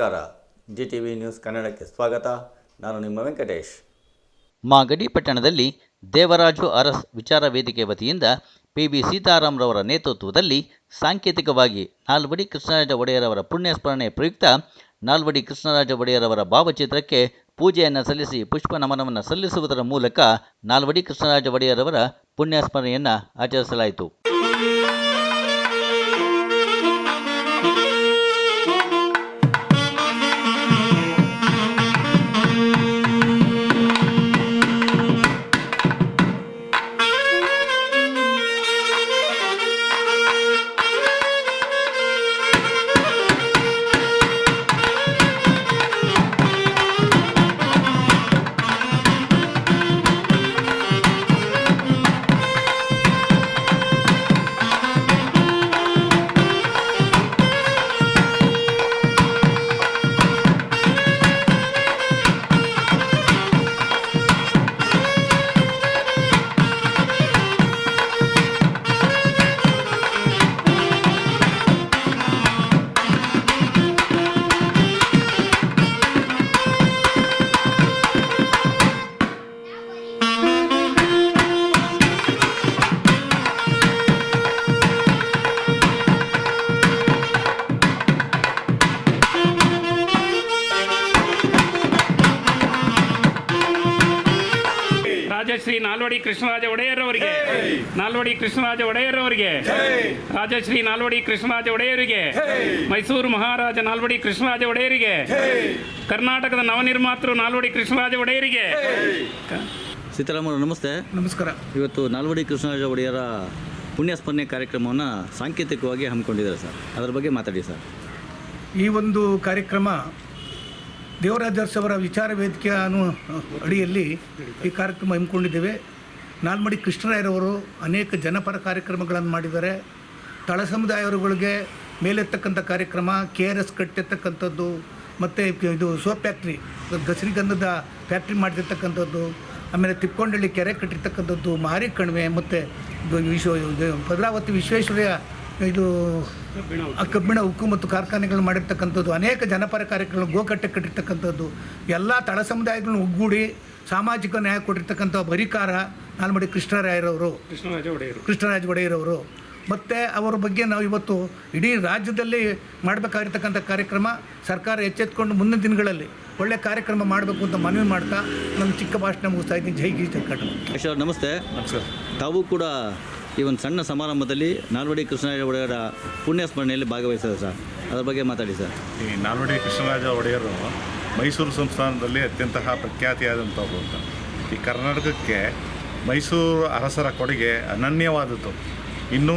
ನಮಸ್ಕಾರ. G T V news ಕನ್ನಡಕ್ಕೆ ಸ್ವಾಗತ. ನಾನು ನಿಮ್ಮ ವೆಂಕಟೇಶ್. ಮಾಗಡಿ ಪಟ್ಟಣದಲ್ಲಿ ದೇವರಾಜು ಅರಸ್ ವಿಚಾರ ವೇದಿಕೆ ವತಿಯಿಂದ ಪಿ ಬಿ ಸೀತಾರಾಮ್ರವರ ನೇತೃತ್ವದಲ್ಲಿ ಸಾಂಕೇತಿಕವಾಗಿ ನಾಲ್ವಡಿ ಕೃಷ್ಣರಾಜ ಒಡೆಯರವರ ಪುಣ್ಯಸ್ಮರಣೆ ಪ್ರಯುಕ್ತ ನಾಲ್ವಡಿ ಕೃಷ್ಣರಾಜ ಒಡೆಯರವರ ಭಾವಚಿತ್ರಕ್ಕೆ ಪೂಜೆಯನ್ನು ಸಲ್ಲಿಸಿ ಪುಷ್ಪ ನಮನವನ್ನು ಸಲ್ಲಿಸುವುದರ ಮೂಲಕ ನಾಲ್ವಡಿ ಕೃಷ್ಣರಾಜ ಒಡೆಯರವರ ಪುಣ್ಯಸ್ಮರಣೆಯನ್ನು ಆಚರಿಸಲಾಯಿತು. ರಾಜಶ್ರೀ ನಾಲ್ವಡಿ ಕೃಷ್ಣರಾಜ ಒಡೆಯರ್ ಅವರಿಗೆ ನಾಲ್ವಡಿ ಕೃಷ್ಣರಾಜ ಒಡೆಯರ್ ಅವರಿಗೆ ರಾಜಶ್ರೀ ನಾಲ್ವಡಿ ಕೃಷ್ಣರಾಜ ಒಡೆಯರಿಗೆ. ಮೈಸೂರು ಮಹಾರಾಜ ನಾಲ್ವಡಿ ಕೃಷ್ಣರಾಜ ಒಡೆಯರಿಗೆ. ಕರ್ನಾಟಕದ ನವನಿರ್ಮಾತೃ ನಾಲ್ವಡಿ ಕೃಷ್ಣರಾಜ ಒಡೆಯರಿಗೆ. ಸೀತಾರಾಮರು ನಮಸ್ತೆ. ನಮಸ್ಕಾರ. ಇವತ್ತು ನಾಲ್ವಡಿ ಕೃಷ್ಣರಾಜ ಒಡೆಯರ ಪುಣ್ಯಸ್ಮರಣೆ ಕಾರ್ಯಕ್ರಮವನ್ನು ಸಾಂಕೇತಿಕವಾಗಿ ಹಮ್ಮಿಕೊಂಡಿದ್ದಾರೆ ಸರ್. ಅದರ ಬಗ್ಗೆ ಮಾತಾಡಿ ಸರ್. ಈ ಒಂದು ಕಾರ್ಯಕ್ರಮ ದೇವರಾಜ ಅರಸ್ ಅವರ ವಿಚಾರ ವೇದಿಕೆಯ ಅಡಿಯಲ್ಲಿ ಈ ಕಾರ್ಯಕ್ರಮ ಹಮ್ಮಿಕೊಂಡಿದ್ದೇವೆ. ನಾಲ್ಮಡಿ ಕೃಷ್ಣರಾಯರವರು ಅನೇಕ ಜನಪರ ಕಾರ್ಯಕ್ರಮಗಳನ್ನು ಮಾಡಿದ್ದಾರೆ. ತಳ ಸಮುದಾಯವರುಗಳಿಗೆ ಮೇಲೆತ್ತಕ್ಕಂಥ ಕಾರ್ಯಕ್ರಮ, ಕೆ ಆರ್ ಎಸ್ ಕಟ್ಟಿರ್ತಕ್ಕಂಥದ್ದು, ಮತ್ತು ಇದು ಸೋಪ್ ಫ್ಯಾಕ್ಟ್ರಿ, ಗಸರಿಗಂಧದ ಫ್ಯಾಕ್ಟ್ರಿ ಮಾಡಿರ್ತಕ್ಕಂಥದ್ದು, ಆಮೇಲೆ ತಿಪ್ಕೊಂಡಳ್ಳಿ ಕೆರೆ ಕಟ್ಟಿರ್ತಕ್ಕಂಥದ್ದು ಮಾರಿ ಕಣಿವೆ ಮತ್ತು ವಿಶ್ವ ಭದ್ರಾವತಿ ವಿಶ್ವೇಶ್ವರಯ್ಯ ಇದು ಆ ಕಬ್ಬಿಣ ಉಕ್ಕು ಮತ್ತು ಕಾರ್ಖಾನೆಗಳು ಮಾಡಿರ್ತಕ್ಕಂಥದ್ದು ಅನೇಕ ಜನಪರ ಕಾರ್ಯಕ್ರಮಗಳು ಗೋಕಟ್ಟೆ ಕಟ್ಟಿರ್ತಕ್ಕಂಥದ್ದು ಎಲ್ಲ ತಳ ಸಮುದಾಯಗಳನ್ನು ಒಗ್ಗೂಡಿ ಸಾಮಾಜಿಕ ನ್ಯಾಯ ಕೊಟ್ಟಿರ್ತಕ್ಕಂಥ ಬರಿಕಾರ ನಾಲ್ಮಡಿ ಕೃಷ್ಣರಾಯರವರು. ಕೃಷ್ಣರಾಜ ಒಡೆಯರು. ಕೃಷ್ಣರಾಜ ಒಡೆಯರವರು. ಮತ್ತು ಅವರ ಬಗ್ಗೆ ನಾವು ಇವತ್ತು ಇಡೀ ರಾಜ್ಯದಲ್ಲಿ ಮಾಡಬೇಕಾಗಿರ್ತಕ್ಕಂಥ ಕಾರ್ಯಕ್ರಮ ಸರ್ಕಾರ ಎಚ್ಚೆತ್ಕೊಂಡು ಮುಂದಿನ ದಿನಗಳಲ್ಲಿ ಒಳ್ಳೆ ಕಾರ್ಯಕ್ರಮ ಮಾಡಬೇಕು ಅಂತ ಮನವಿ ಮಾಡ್ತಾ ನಮ್ಮ ಚಿಕ್ಕ ಭಾಷಣ ಮುಗಿಸ್ತಾ ಇದ್ದೀನಿ. ಜೈ ಗೀ ಜಗಟ್ಟು ನಮಸ್ತೆ. ನಮಸ್ಕಾರ. ನಮಸ್ತೆ ತಾವು ಕೂಡ ಈ ಒಂದು ಸಣ್ಣ ಸಮಾರಂಭದಲ್ಲಿ ನಾಲ್ವಡಿ ಕೃಷ್ಣರಾಜ ಒಡೆಯರ ಪುಣ್ಯ ಸ್ಮರಣೆಯಲ್ಲಿ ಭಾಗವಹಿಸಿದೆ ಸರ್. ಅದರ ಬಗ್ಗೆ ಮಾತಾಡಿ ಸರ್. ಈ ನಾಲ್ವಡಿ ಕೃಷ್ಣರಾಜ ಒಡೆಯರು ಮೈಸೂರು ಸಂಸ್ಥಾನದಲ್ಲಿ ಅತ್ಯಂತ ಪ್ರಖ್ಯಾತಿಯಾದಂಥವ್ರು ಅಂತ. ಈ ಕರ್ನಾಟಕಕ್ಕೆ ಮೈಸೂರು ಅರಸರ ಕೊಡುಗೆ ಅನನ್ಯವಾದದ್ದು. ಇನ್ನೂ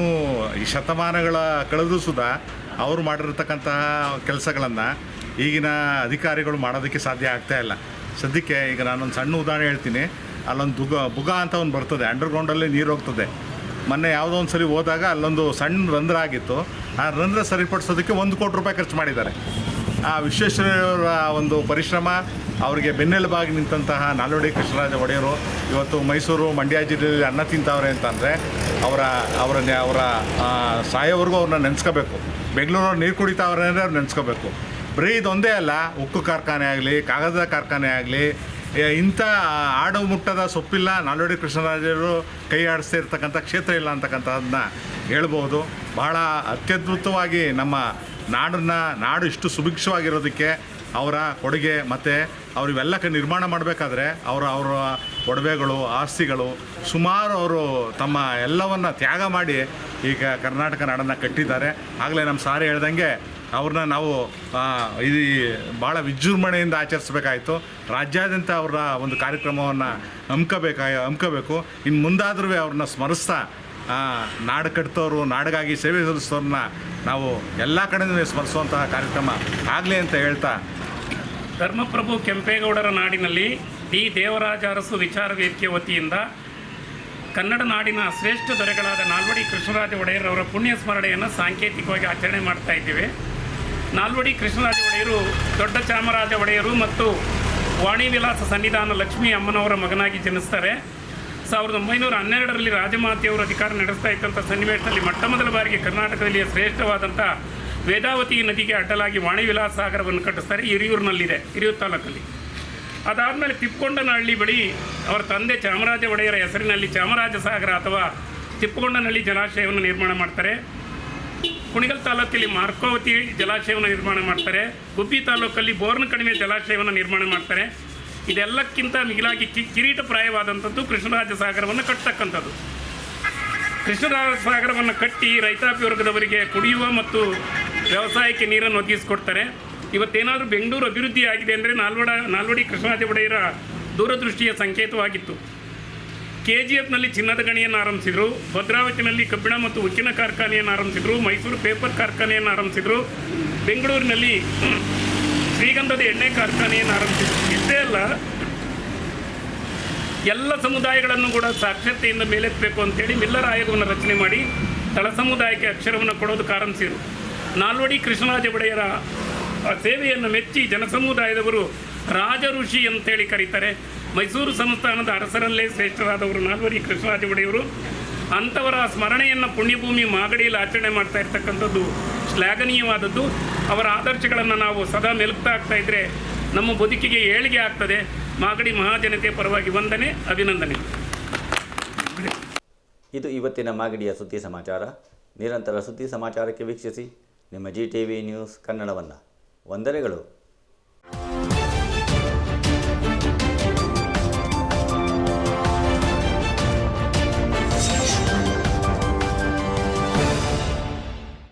ಈ ಶತಮಾನಗಳ ಕಳೆದು ಸುದಾ ಅವರು ಮಾಡಿರ್ತಕ್ಕಂತಹ ಕೆಲಸಗಳನ್ನು ಈಗಿನ ಅಧಿಕಾರಿಗಳು ಮಾಡೋದಕ್ಕೆ ಸಾಧ್ಯ ಆಗ್ತಾ ಇಲ್ಲ. ಸದ್ಯಕ್ಕೆ ಈಗ ನಾನೊಂದು ಸಣ್ಣ ಉದಾಹರಣೆ ಹೇಳ್ತೀನಿ. ಅಲ್ಲೊಂದು ದುಗ, ಬುಗ ಅಂತ ಒಂದು ಬರ್ತದೆ. ಅಂಡರ್ಗ್ರೌಂಡಲ್ಲಿ ನೀರು ಹೋಗ್ತದೆ. ಮೊನ್ನೆ ಯಾವುದೋ ಒಂದು ಸರಿ ಹೋದಾಗ ಅಲ್ಲೊಂದು ಸಣ್ಣ ರಂಧ್ರ ಆಗಿತ್ತು. ಆ ರಂಧ್ರ ಸರಿಪಡಿಸೋದಕ್ಕೆ ಒಂದು ಕೋಟಿ ರೂಪಾಯಿ ಖರ್ಚು ಮಾಡಿದ್ದಾರೆ. ಆ ವಿಶ್ವೇಶ್ವರಯ್ಯವರ ಒಂದು ಪರಿಶ್ರಮ, ಅವರಿಗೆ ಬೆನ್ನೆಲುಬಾಗಿ ನಿಂತಹ ನಾಲ್ವಡಿ ಕೃಷ್ಣರಾಜ ಒಡೆಯರು, ಇವತ್ತು ಮೈಸೂರು ಮಂಡ್ಯ ಜಿಲ್ಲೆಯಲ್ಲಿ ಅನ್ನ ತಿಂತವ್ರೆ ಅಂತಂದರೆ, ಅವರ ಅವರ ಅವರ ಸಾಯೋವರೆಗೂ ಅವ್ರನ್ನ ನೆನೆಸ್ಕೋಬೇಕು. ಬೆಂಗಳೂರವ್ರು ನೀರು ಕುಡಿತಾವ್ರೆ ಅಂದರೆ ಅವ್ರು ನೆನೆಸ್ಕೋಬೇಕು. ಬರೀ ಇದೊಂದೇ ಅಲ್ಲ, ಉಕ್ಕು ಕಾರ್ಖಾನೆ ಆಗಲಿ ಕಾಗದದ ಕಾರ್ಖಾನೆ ಆಗಲಿ ಇಂಥ ಆಡು ಮುಟ್ಟದ ಸೊಪ್ಪಿಲ್ಲ. ನಾಲ್ವಡಿ ಕೃಷ್ಣರಾಜರು ಕೈ ಆಡಿಸ್ತಾ ಇರ್ತಕ್ಕಂಥ ಕ್ಷೇತ್ರ ಇಲ್ಲ ಅಂತಕ್ಕಂಥದನ್ನ ಹೇಳ್ಬೋದು ಬಹಳ ಅತ್ಯದ್ಭುತವಾಗಿ ನಮ್ಮ ನಾಡನ್ನ, ನಾಡು ಇಷ್ಟು ಸುಭಿಕ್ಷವಾಗಿರೋದಕ್ಕೆ ಅವರ ಕೊಡುಗೆ ಮತ್ತು ಅವರು ಕ ನಿರ್ಮಾಣ ಮಾಡಬೇಕಾದ್ರೆ ಅವರ ಅವರ ಒಡವೆಗಳು, ಆಸ್ತಿಗಳು ಸುಮಾರು ಅವರು ತಮ್ಮ ಎಲ್ಲವನ್ನು ತ್ಯಾಗ ಮಾಡಿ ಈಗ ಕರ್ನಾಟಕ ನಾಡನ್ನು ಕಟ್ಟಿದ್ದಾರೆ. ಆಗಲೇ ನಮ್ಮ ಸಾರಿ ಹೇಳ್ದಂಗೆ ಅವ್ರನ್ನ ನಾವು ಇದು ಭಾಳ ವಿಜೃಂಭಣೆಯಿಂದ ಆಚರಿಸಬೇಕಾಯಿತು. ರಾಜ್ಯಾದ್ಯಂತ ಅವರ ಒಂದು ಕಾರ್ಯಕ್ರಮವನ್ನು ಹಮ್ಕೋಬೇಕಾ, ಹಮ್ಕೋಬೇಕು. ಇನ್ನು ಮುಂದಾದ್ರೂ ಅವ್ರನ್ನ ಸ್ಮರಿಸ್ತಾ ನಾಡು ಕಟ್ತವರು, ನಾಡಿಗಾಗಿ ಸೇವೆ ಸಲ್ಲಿಸೋರನ್ನ ನಾವು ಎಲ್ಲ ಕಡೆಯಿಂದ ಸ್ಮರಿಸುವಂತಹ ಕಾರ್ಯಕ್ರಮ ಆಗಲಿ ಅಂತ ಹೇಳ್ತಾ. ಧರ್ಮಪ್ರಭು ಕೆಂಪೇಗೌಡರ ನಾಡಿನಲ್ಲಿ ಡಿ ದೇವರಾಜ ಅರಸು ವಿಚಾರ ವೇದಿಕೆ ವತಿಯಿಂದ ಕನ್ನಡ ನಾಡಿನ ಶ್ರೇಷ್ಠ ದೊರೆಗಳಾದ ನಾಲ್ವಡಿ ಕೃಷ್ಣರಾಜ ಒಡೆಯರ್ ಅವರ ಪುಣ್ಯ ಸ್ಮರಣೆಯನ್ನು ಸಾಂಕೇತಿಕವಾಗಿ ಆಚರಣೆ ಮಾಡ್ತಾ ಇದ್ದೇವೆ. ನಾಲ್ವಡಿ ಕೃಷ್ಣರಾಜ ಒಡೆಯರು, ದೊಡ್ಡ ಚಾಮರಾಜ ಒಡೆಯರು ಮತ್ತು ವಾಣಿ ವಿಲಾಸ ಸನ್ನಿಧಾನ ಲಕ್ಷ್ಮೀ ಅಮ್ಮನವರ ಮಗನಾಗಿ ಜನಿಸ್ತಾರೆ. ಸಾವಿರದ ಒಂಬೈನೂರ ಹನ್ನೆರಡರಲ್ಲಿ ರಾಜಮಾತೆಯವರು ಅಧಿಕಾರ ನಡೆಸ್ತಾ ಇದ್ದಂಥ ಸನ್ನಿವೇಶದಲ್ಲಿ ಮೊಟ್ಟ ಮೊದಲ ಬಾರಿಗೆ ಕರ್ನಾಟಕದಲ್ಲಿ ಶ್ರೇಷ್ಠವಾದಂಥ ವೇದಾವತಿ ನದಿಗೆ ಅಡ್ಡಲಾಗಿ ವಾಣಿ ವಿಲಾಸ ಸಾಗರವನ್ನು ಕಟ್ಟಿಸ್ತಾರೆ. ಹಿರಿಯೂರಿನಲ್ಲಿದೆ, ಹಿರಿಯೂರು ತಾಲೂಕಲ್ಲಿ. ಅದಾದಮೇಲೆ ತಿಪ್ಪಗೊಂಡನಹಳ್ಳಿ ಬಳಿ ಅವರ ತಂದೆ ಚಾಮರಾಜ ಒಡೆಯರ ಹೆಸರಿನಲ್ಲಿ ಚಾಮರಾಜ ಸಾಗರ ಅಥವಾ ತಿಪ್ಪಗೊಂಡನಹಳ್ಳಿ ಜಲಾಶಯವನ್ನು ನಿರ್ಮಾಣ ಮಾಡ್ತಾರೆ. ಕುಣಿಗಲ್ ತಾಲೂಕಲ್ಲಿ ಮಾರ್ಕೋವತಿ ಜಲಾಶಯವನ್ನು ನಿರ್ಮಾಣ ಮಾಡ್ತಾರೆ. ಗುಬ್ಬಿ ತಾಲೂಕಲ್ಲಿ ಬೋರ್ನ ಕಣಿವೆ ಜಲಾಶಯವನ್ನು ನಿರ್ಮಾಣ ಮಾಡ್ತಾರೆ. ಇದೆಲ್ಲಕ್ಕಿಂತ ಮಿಗಿಲಾಗಿ ಕಿ ಕಿರೀಟಪ್ರಾಯವಾದಂಥದ್ದು ಕೃಷ್ಣರಾಜ ಸಾಗರವನ್ನು ಕಟ್ಟತಕ್ಕಂಥದ್ದು. ಕೃಷ್ಣರಾಜ ಸಾಗರವನ್ನು ಕಟ್ಟಿ ರೈತಾಪಿ ವರ್ಗದವರಿಗೆ ಕುಡಿಯುವ ಮತ್ತು ವ್ಯವಸಾಯಕ್ಕೆ ನೀರನ್ನು ಒದಗಿಸಿಕೊಡ್ತಾರೆ. ಇವತ್ತೇನಾದರೂ ಬೆಂಗಳೂರು ಅಭಿವೃದ್ಧಿ ಆಗಿದೆ ಅಂದರೆ ನಾಲ್ವಡ, ನಾಲ್ವಡಿ ಕೃಷ್ಣರಾಜ ಒಡೆಯರ ದೂರದೃಷ್ಟಿಯ ಸಂಕೇತವಾಗಿತ್ತು. ಕೆ ಜಿ ಎಫ್ನಲ್ಲಿ ಚಿನ್ನದ ಗಣಿಯನ್ನು ಆರಂಭಿಸಿದರು, ಭದ್ರಾವತಿನಲ್ಲಿ ಕಬ್ಬಿಣ ಮತ್ತು ಉಕ್ಕಿನ ಕಾರ್ಖಾನೆಯನ್ನು ಆರಂಭಿಸಿದರು, ಮೈಸೂರು ಪೇಪರ್ ಕಾರ್ಖಾನೆಯನ್ನು ಆರಂಭಿಸಿದರು, ಬೆಂಗಳೂರಿನಲ್ಲಿ ಶ್ರೀಗಂಧದ ಎಣ್ಣೆ ಕಾರ್ಖಾನೆಯನ್ನು ಆರಂಭಿಸಿದರು. ಇಷ್ಟೇ ಅಲ್ಲ, ಎಲ್ಲ ಸಮುದಾಯಗಳನ್ನು ಕೂಡ ಸಾಕ್ಷರತೆಯಿಂದ ಮೇಲೆತ್ತಬೇಕು ಅಂತೇಳಿ ಮಿಲ್ಲರ್ ಆಯೋಗವನ್ನು ರಚನೆ ಮಾಡಿ ತಳ ಸಮುದಾಯಕ್ಕೆ ಅಕ್ಷರವನ್ನು ಕೊಡೋದಕ್ಕೆ ಆರಂಭಿಸಿದರು. ನಾಲ್ವಡಿ ಕೃಷ್ಣರಾಜ ಒಡೆಯರ ಸೇವೆಯನ್ನು ಮೆಚ್ಚಿ ಜನಸಮುದಾಯದವರು ರಾಜ ಋಷಿ ಅಂತೇಳಿ ಕರೀತಾರೆ. ಮೈಸೂರು ಸಂಸ್ಥಾನದ ಅರಸರಲ್ಲೇ ಶ್ರೇಷ್ಠರಾದವರು ನಾಲ್ವರಿ ಕೃಷ್ಣರಾಜ ಒಡೆಯವರು ಅಂಥವರ ಸ್ಮರಣೆಯನ್ನು ಪುಣ್ಯಭೂಮಿ ಮಾಗಡಿಯಲ್ಲಿ ಆಚರಣೆ ಮಾಡ್ತಾ ಇರ್ತಕ್ಕಂಥದ್ದು ಶ್ಲಾಘನೀಯವಾದದ್ದು. ಅವರ ಆದರ್ಶಗಳನ್ನು ನಾವು ಸದಾ ಮೆಲುಕ್ತಾ ಆಗ್ತಾ ಇದ್ದರೆ ನಮ್ಮ ಬದುಕಿಗೆ ಏಳಿಗೆ ಆಗ್ತದೆ. ಮಾಗಡಿ ಮಹಾಜನತೆಯ ಪರವಾಗಿ ವಂದನೆ, ಅಭಿನಂದನೆ. ಇದು ಇವತ್ತಿನ ಮಾಗಡಿಯ ಸುದ್ದಿ ಸಮಾಚಾರ. ನಿರಂತರ ಸುದ್ದಿ ಸಮಾಚಾರಕ್ಕೆ ವೀಕ್ಷಿಸಿ. ನಿಮ್ಮ ಜಿ ಟಿ ವಿ ನ್ಯೂಸ್ ಕನ್ನಡವನ್ನು. ವಂದನೆಗಳು. Thank you.